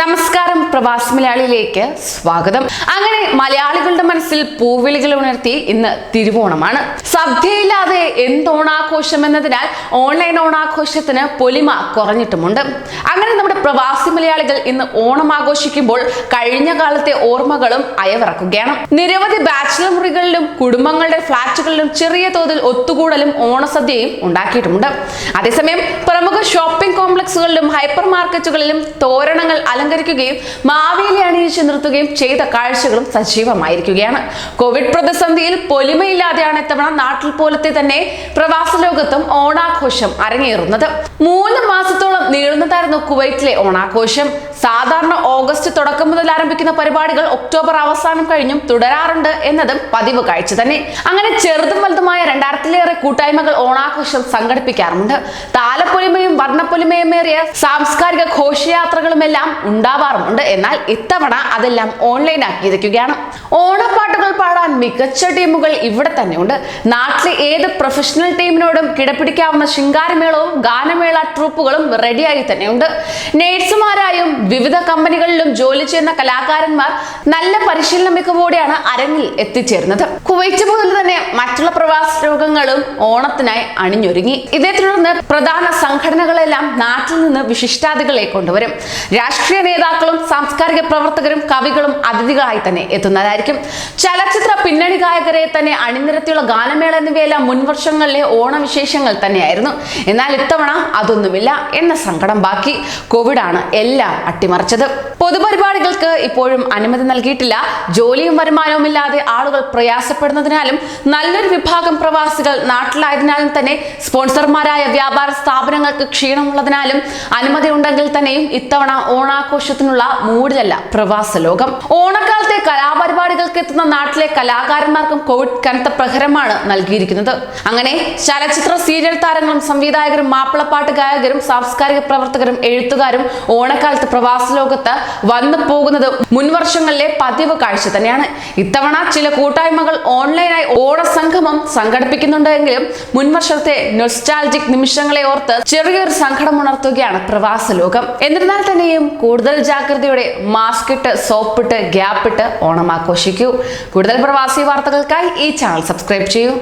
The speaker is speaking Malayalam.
നമസ്കാരം പ്രവാസി മലയാളിയിലേക്ക് സ്വാഗതം. അങ്ങനെ മലയാളികളുടെ മനസ്സിൽ പൂവിളികൾ ഉണർത്തി ഇന്ന് തിരുവോണമാണ്. സദ്യയില്ലാതെ എന്തോണാഘോഷം എന്നതിനാൽ ഓൺലൈൻ ഓണാഘോഷത്തിന് പൊലിമ കുറഞ്ഞിട്ടുമുണ്ട്. അങ്ങനെ നമ്മുടെ പ്രവാസി മലയാളികൾ ഇന്ന് ഓണം ആഘോഷിക്കുമ്പോൾ കഴിഞ്ഞ കാലത്തെ ഓർമ്മകളും അയവിറക്കുകയാണ്. നിരവധി ബാച്ചിലർ മുറികളിലും കുടുംബങ്ങളുടെ ഫ്ളാറ്റുകളിലും ചെറിയ തോതിൽ ഒത്തുകൂടലും ഓണസദ്യയും ഉണ്ടാക്കിയിട്ടുമുണ്ട്. അതേസമയം പ്രമുഖ ഷോപ്പിംഗ് കോംപ്ലക്സുകളിലും ഹൈപ്പർ മാർക്കറ്റുകളിലും തോരണങ്ങൾ അലങ്കരിക്കുകയും മാവേലി അണിയിച്ച് നിർത്തുകയും ചെയ്ത കാഴ്ചകളും സജീവമായിരിക്കുകയാണ്. കോവിഡ് പ്രതിസന്ധിയിൽ പൊലിമയില്ലാതെയാണ് ഇത്തവണ നാട്ടിൽ പോലത്തെ തന്നെ പ്രവാസ ലോകത്തും ഓണാഘോഷം അരങ്ങേറുന്നത്. മൂന്ന് മാസത്തോളം നീളുന്നതായിരുന്നു കുവൈറ്റിലെ ഓണാഘോഷം. സാധാരണ ഓഗസ്റ്റ് തുടക്കം മുതൽ ആരംഭിക്കുന്ന പരിപാടികൾ ഒക്ടോബർ അവസാനം കഴിഞ്ഞും തുടരാറുണ്ട് എന്നതും പതിവ് കാഴ്ച തന്നെ. അങ്ങനെ ചെറുതും രണ്ടായിരത്തിലേറെ കൂട്ടായ്മകൾ ഓണാഘോഷം സംഘടിപ്പിക്കാറുണ്ട് താലപ്പൊലിമയും വർണപ്പൊലിമയുമേറിയ സാംസ്കാരിക ഘോഷയാത്രകളുമെല്ലാം ഉണ്ടാവാറുമുണ്ട്. എന്നാൽ ഇത്തവണ അതെല്ലാം ഓൺലൈനാക്കിയിരിക്കുകയാണ് പാടാൻ മികച്ച ടീമുകൾ ഇവിടെ തന്നെയുണ്ട്. നാട്ടിലെ ഏത് പ്രൊഫഷണൽ ടീമിനോടും കിടപിടിക്കാവുന്ന ശിങ്കാരമേളവും ഗാനമേള ട്രൂപ്പുകളും റെഡിയായി തന്നെയുണ്ട്. നേഴ്സുമാരായും വിവിധ കമ്പനികളിലും ജോലി ചെയ്യുന്ന കലാകാരന്മാർ നല്ല പരിശീലന മികവോടെയാണ് അരങ്ങിൽ എത്തിച്ചേരുന്നത്. കുവൈറ്റ് മുതൽ തന്നെ മറ്റുള്ള പ്രവാസ രോഗങ്ങളും ഓണത്തിനായി അണിഞ്ഞൊരുങ്ങി. ഇതേ തുടർന്ന് പ്രധാന സംഘടനകളെല്ലാം നാട്ടിൽ നിന്ന് വിശിഷ്ടാതികളെ കൊണ്ടുവരും. രാഷ്ട്രീയ നേതാക്കളും സാംസ്കാരിക പ്രവർത്തകരും കവികളും അതിഥികളായി തന്നെ എത്തുന്നതായിരിക്കും. ചലച്ചിത്ര പിന്നണി ഗായകരെ തന്നെ അണിനിരത്തിയുള്ള ഗാനമേള എന്നിവയെല്ലാം മുൻവർഷങ്ങളിലെ ഓണവിശേഷങ്ങൾ തന്നെയായിരുന്നു. എന്നാൽ ഇത്തവണ അതൊന്നുമില്ല എന്ന സങ്കടം ബാക്കി. കോവിഡ് ആണ് എല്ലാം അട്ടിമറിച്ചത്. പൊതുപരിപാടികൾക്ക് ഇപ്പോഴും അനുമതി നൽകിയിട്ടില്ല. ജോലിയും വരുമാനവും ഇല്ലാതെ ആളുകൾ പ്രയാസപ്പെടുന്നതിനാലും നല്ലൊരു വിഭാഗം പ്രവാസികൾ നാട്ടിലായതിനാലും തന്നെ സ്പോൺസർമാരായ വ്യാപാര സ്ഥാപനങ്ങൾക്ക് ക്ഷീണമുള്ളതിനാലും അനുമതി ഉണ്ടെങ്കിൽ തന്നെയും ഇത്തവണ ഓണാഘോഷത്തിനുള്ള മൂടിലല്ല പ്രവാസ ലോകം. ഓണക്കാലത്തെ കലാപരിപാടികൾക്ക് എത്തുന്ന നാട്ടിലെ കലാകാരന്മാർക്കും കോവിഡ് കനത്ത പ്രഹരമാണ് നൽകിയിരിക്കുന്നത്. അങ്ങനെ ചലച്ചിത്ര സീരിയൽ താരങ്ങളും സംവിധായകരും മാപ്പിളപ്പാട്ട് ഗായകരും സാംസ്കാരിക പ്രവർത്തകരും എഴുത്തുകാരും ഓണക്കാലത്ത് പ്രവാസ ലോകത്ത് വന്നു പോകുന്നത് മുൻവർഷങ്ങളിലെ പതിവ് കാഴ്ച തന്നെയാണ്. ഇത്തവണ ചില കൂട്ടായ്മകൾ ഓൺലൈനായി ഓണസംഗമം സംഘടിപ്പിക്കുന്നുണ്ടെങ്കിലും മുൻവർഷത്തെ നൊസ്റ്റാൾജിക് നിമിഷങ്ങളെ ഓർത്ത് ചെറിയൊരു സങ്കടം ഉണർത്തുകയാണ് പ്രവാസ ലോകം. എന്നിരുന്നാൽ തന്നെയും കൂടുതൽ ജാഗ്രതയോടെ മാസ്ക് ഇട്ട് സോപ്പിട്ട് ഗ്യാപ്പിട്ട് ഓണം ആഘോഷിക്കൂ. കൂടുതൽ പ്രവാസി വാർത്തകൾക്കായി ഈ ചാനൽ സബ്സ്ക്രൈബ് ചെയ്യൂ.